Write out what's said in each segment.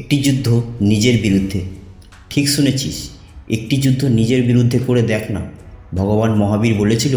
একটি যুদ্ধ নিজের বিরুদ্ধে। ঠিক শুনেছিস, একটি যুদ্ধ নিজের বিরুদ্ধে করে দেখ না। ভগবান মহাবীর বলেছিল,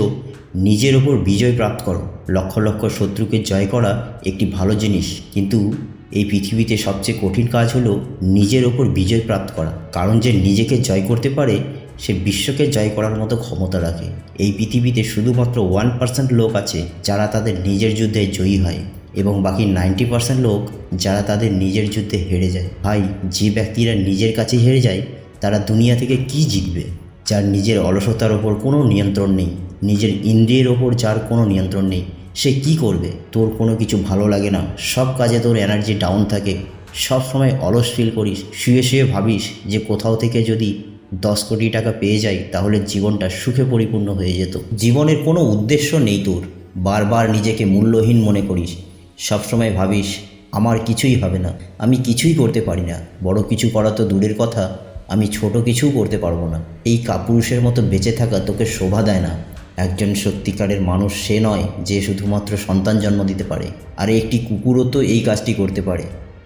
নিজের ওপর বিজয় প্রাপ্ত করো। লক্ষ লক্ষ শত্রুকে জয় করা একটি ভালো জিনিস, কিন্তু এই পৃথিবীতে সবচেয়ে কঠিন কাজ হলো নিজের ওপর বিজয় প্রাপ্ত করা। কারণ যে নিজেকে জয় করতে পারে, সে বিশ্বকে জয় করার মতো ক্ষমতা রাখে। এই পৃথিবীতে শুধুমাত্র ওয়ান পার্সেন্ট লোক আছে যারা তাদের নিজের যুদ্ধে জয়ী হয়। এবং বাকি নাইনটি পার্সেন্ট লোক যারা তাদের নিজের যুদ্ধে হেরে যায়। ভাই, যে ব্যক্তিরা নিজের কাছে হেরে যায়, তারা দুনিয়া থেকে কি জিতবে? যার নিজের অলসতার ওপর কোনো নিয়ন্ত্রণ নেই, নিজের ইন্দ্রিয়ের ওপর যার কোনো নিয়ন্ত্রণ নেই, সে কি করবে? তোর কোনো কিছু ভালো লাগে না, সব কাজে তোর এনার্জি ডাউন থাকে। সব সময় অলস ফিল করিস, শুয়ে শুয়ে ভাবিস যে কোথাও থেকে যদি দশ কোটি টাকা পেয়ে যাই, তাহলে জীবনটা সুখে পরিপূর্ণ হয়ে যেত। জীবনের কোনো উদ্দেশ্য নেই তোর। বারবার নিজেকে মূল্যহীন মনে করিস। সবসময় ভাবিস, আমার কিছুই হবে না। আমি কিছুই করতে পারি না। বড় কিছু করা তো দূরের কথা। আমি ছোট কিছুও করতে পারব না। এই কাপুরুষের মতো বেঁচে থাকা তোকে শোভা দেয় না। একজন সত্যিকারের মানুষ সে নয় যে শুধুমাত্র সন্তান জন্ম দিতে পারে। আর একটি কুকুরও তো এই কাজটি করতে পারে।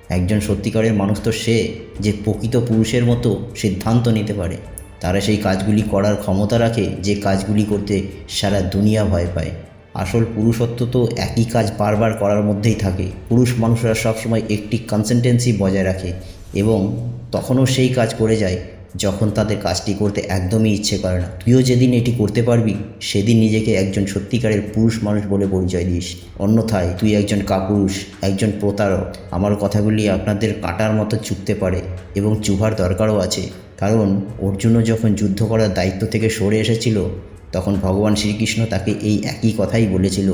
একজন সত্যিকারের মানুষ তো সে যে প্রকৃত পুরুষের মতো সিদ্ধান্ত নিতে পারে। তারা সেই কাজগুলি করার ক্ষমতা রাখে যে কাজগুলি করতে সারা দুনিয়া ভয় পায়। আসল পুরুষত্ব তো একই কাজ বারবার করার মধ্যেই থাকে। পুরুষ মানুষরা সবসময় একটি কনসেন্টেন্সি বজায় রাখে এবং তখনও সেই কাজ করে যায় যখন তাদের কাজটি করতে একদমই ইচ্ছে করে না। তুইও যেদিন এটি করতে পারবি, সেদিন নিজেকে একজন সত্যিকারের পুরুষ মানুষ বলে পরিচয় দিস। অন্যথায় তুই একজন কাপুরুষ, একজন প্রতারক, আমার কথাগুলি আপনাদের কাটার মতো চুপতে পারে এবং চুভার দরকারও আছে। কারণ অর্জুনও যখন যুদ্ধ করার দায়িত্ব থেকে সরে এসেছিল তখন ভগবান শ্রীকৃষ্ণ তাকে এই একই কথাই বলেছিল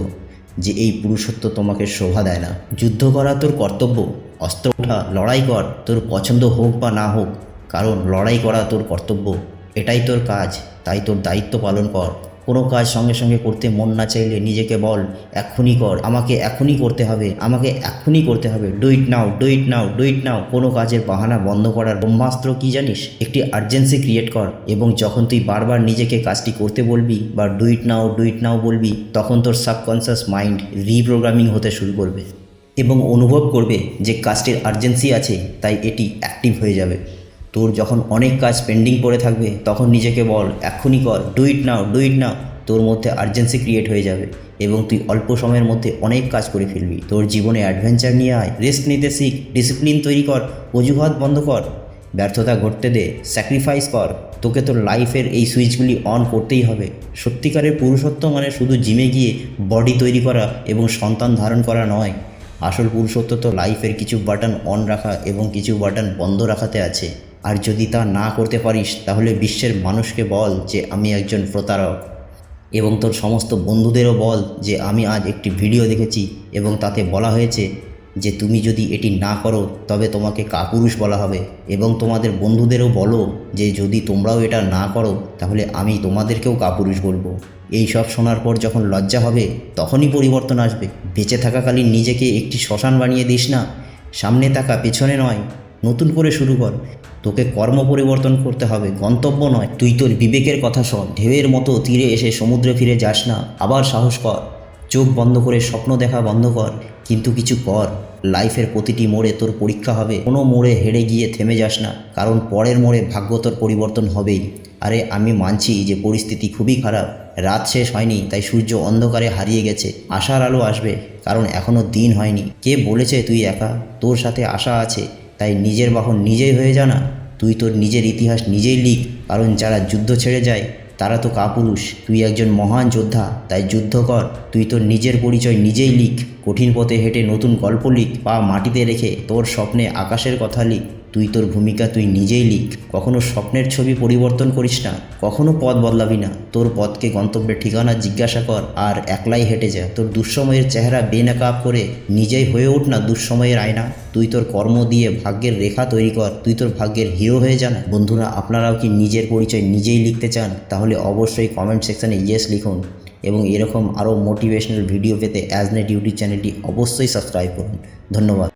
যে এই পুরুষত্ব তোমাকে শোভা দেয় না। যুদ্ধ করা তোর কর্তব্য, অস্ত্র ওঠা, লড়াই কর, তোর পছন্দ হোক বা না হোক, কারণ লড়াই করা তোর কর্তব্য, এটাই তোর কাজ, তাই তোর দায়িত্ব পালন কর। কোনো কাজ সঙ্গে সঙ্গে করতে মন না চাইলে নিজেকে বল এক্ষুনি কর, আমাকে এখনই করতে হবে, আমাকে এক্ষুনি করতে হবে do it now do it now do it now কোনো কাজের বাহানা বন্ধ করার ব্রহ্মাস্ত্র কি জানিস? একটি আর্জেন্সি ক্রিয়েট কর এবং যখন তুই বারবার নিজেকে কাজটি করতে বলবি বা do it now do it নাও বলবি, তখন তোর সাবকনসিয়াস মাইন্ড রিপ্রোগ্রামিং হতে শুরু করবে এবং অনুভব করবে যে কাজটির আর্জেন্সি আছে, তাই এটি অ্যাক্টিভ হয়ে যাবে। তোর যখন অনেক কাজ পেন্ডিং পড়ে থাকবে, তখন নিজেকে বল, এক্ষুনি কর do it now do it নাও তোর মধ্যে আর্জেন্সি ক্রিয়েট হয়ে যাবে এবং তুই অল্প সময়ের মধ্যে অনেক কাজ করে ফেলবি। তোর জীবনে অ্যাডভেঞ্চার নিয়ে আয় রেস্ট নিতে শিখ ডিসিপ্লিন তৈরি কর, অজুহাত বন্ধ কর। ব্যর্থতা ঘটতে দে স্যাক্রিফাইস কর। তোকে তোর লাইফের এই সুইচগুলি অন করতেই হবে। সত্যিকারের পুরুষত্ব মানে শুধু জিমে গিয়ে বডি তৈরি করা এবং সন্তান ধারণ করা নয়। আসল পুরুষত্ব তো লাইফের কিছু বাটন অন রাখা এবং কিছু বাটন বন্ধ রাখাতে আছে। আর যদি তা না করতে পারিস, তাহলে বিশ্বের মানুষকে বল যে আমি একজন প্রতারক। এবং তোর সমস্ত বন্ধুদেরও বল যে আমি আজ একটি ভিডিও দেখেছি এবং তাতে বলা হয়েছে যে তুমি যদি এটি না করো, তবে তোমাকে কাপুরুষ বলা হবে। এবং তোমাদের বন্ধুদেরও বলো যে যদি তোমরাও এটা না করো, তাহলে আমি তোমাদেরকেও কাপুরুষ বলব। এই সব শোনার পর যখন লজ্জা হবে, তখনই পরিবর্তন আসবে। বেঁচে থাকাকালীন নিজেকে একটি শ্মশান বানিয়ে দিস না। সামনে তাকা পেছনে নয়। নতুন করে শুরু কর। তোকে কর্ম পরিবর্তন করতে হবে, গন্তব্য নয়। তুই তোর বিবেকের কথা শোন। ঢেউয়ের মতো তীরে এসে সমুদ্রে ফিরে যাস না। আবার সাহস কর। চোখ বন্ধ করে স্বপ্ন দেখা বন্ধ কর। কিন্তু কিছু কর। লাইফের প্রতিটি মোড়ে তোর পরীক্ষা হবে। কোনো মোড়ে হেরে গিয়ে থেমে যাস না। কারণ পরের মোড়ে ভাগ্য তোর পরিবর্তন হবেই। আরে, আমি মানছি যে পরিস্থিতি খুবই খারাপ। রাত শেষ হয়নি, তাই সূর্য অন্ধকারে হারিয়ে গেছে। আশার আলো আসবে, কারণ এখনও দিন হয়নি। কে বলেছে তুই একা? তোর সাথে আশা আছে। তাই নিজের বাহন নিজেই হয়ে জানা তুই তোর নিজের ইতিহাস নিজেই লিখ, কারণ যারা যুদ্ধ ছেড়ে যায়, তারা তো কাপুরুষ। তুই একজন মহান যোদ্ধা, তাই যুদ্ধ কর। তুই তোর নিজের পরিচয় নিজেই লিখ। কঠিন পথে হেঁটে নতুন গল্প লিখ পা মাটিতে রেখে তোর স্বপ্নে আকাশের কথা লিখ। তুই তোর ভূমিকা তুই নিজেই লিখ। কখনো স্বপ্নের ছবি পরিবর্তন করিস না। কখনো পথ বদলাবি না। তোর পথকে গন্তব্যের ঠিকানা জিজ্ঞাসা কর আর একলাই হেঁটে যা। তোর দুঃসময়ের চেহারা বেনাকাপ করে নিজেই হয়ে ওঠ না দুঃসময়ের আয়না। তুই তোর কর্ম দিয়ে ভাগ্যের রেখা তৈরি কর। তুই তোর ভাগ্যের হিরো হয়ে যা না। বন্ধুরা, আপনারাও কি নিজের পরিচয় নিজেই লিখতে চান? তাহলে অবশ্যই কমেন্ট সেকশানে ইয়েস লিখুন এবং এরকম আরও মোটিভেশনাল ভিডিও পেতে অ্যাজনেট ইউটিউব চ্যানেলটি অবশ্যই সাবস্ক্রাইব করুন। ধন্যবাদ।